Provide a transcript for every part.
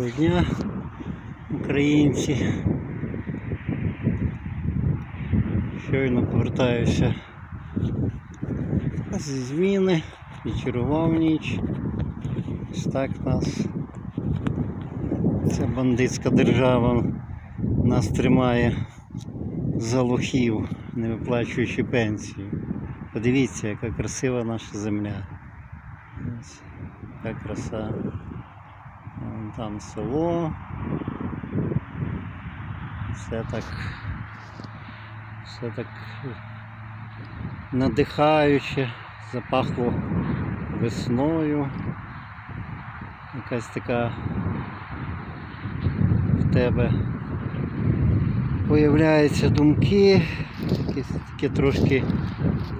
Доброго дня, українці. Щойно повертаюся зі зміни, відчарував ніч. Ось так нас ця бандитська держава нас тримає за лохів, не виплачуючи пенсію. Подивіться, яка красива наша земля. Яка краса. Там село. Все так. Все так надихаюче, запахло весною. Якась така в тебе появляються думки, якесь таке трошки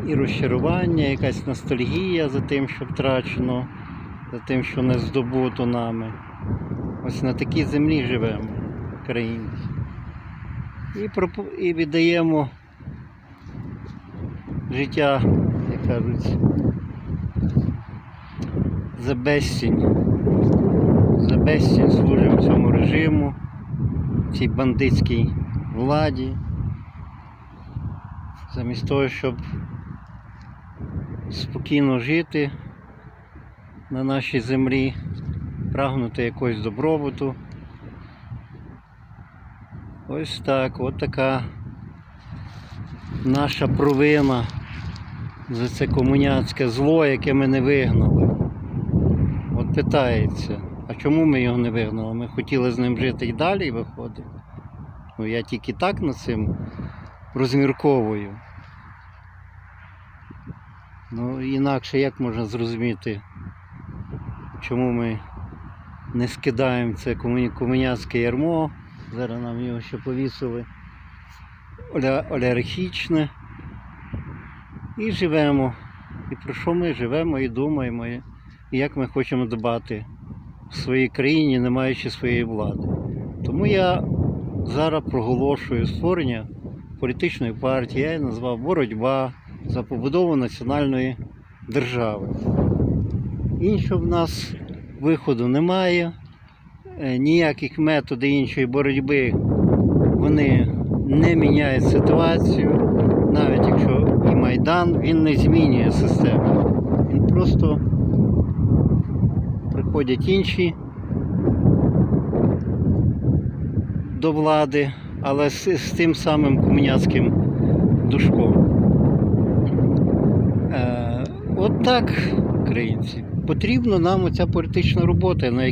і розчарування, якась ностальгія за тим, що втрачено, за тим, що не здобуто нами. Ось на такій землі живемо, українці. І, і віддаємо життя, як кажуть, за безцінь. За безцінь служимо цьому режиму, цій бандитській владі. Замість того, щоб спокійно жити на нашій землі, прагнути якогось добробуту. Ось так, от така наша провина за це комуняцьке зло, яке ми не вигнали. От питається, а чому ми його не вигнали? Ми хотіли з ним жити і далі виходить. Ну я тільки так над цим розмірковую. Ну інакше як можна зрозуміти, чому ми не скидаємо це комуняцьке ярмо. Зараз нам його ще повісили олігархічне. І живемо. І про що ми живемо і думаємо, і як ми хочемо дбати в своїй країні, не маючи своєї влади. Тому я зараз проголошую створення політичної партії, я її назвав боротьба за побудову національної держави. Іншого в нас виходу немає, Е, ніяких методів іншої боротьби вони не міняють ситуацію, навіть якщо і Майдан, він не змінює систему. Він просто приходять інші до влади, але з, з тим самим комуняцьким душком. Е, от так, українці. Потрібна нам оця політична робота, на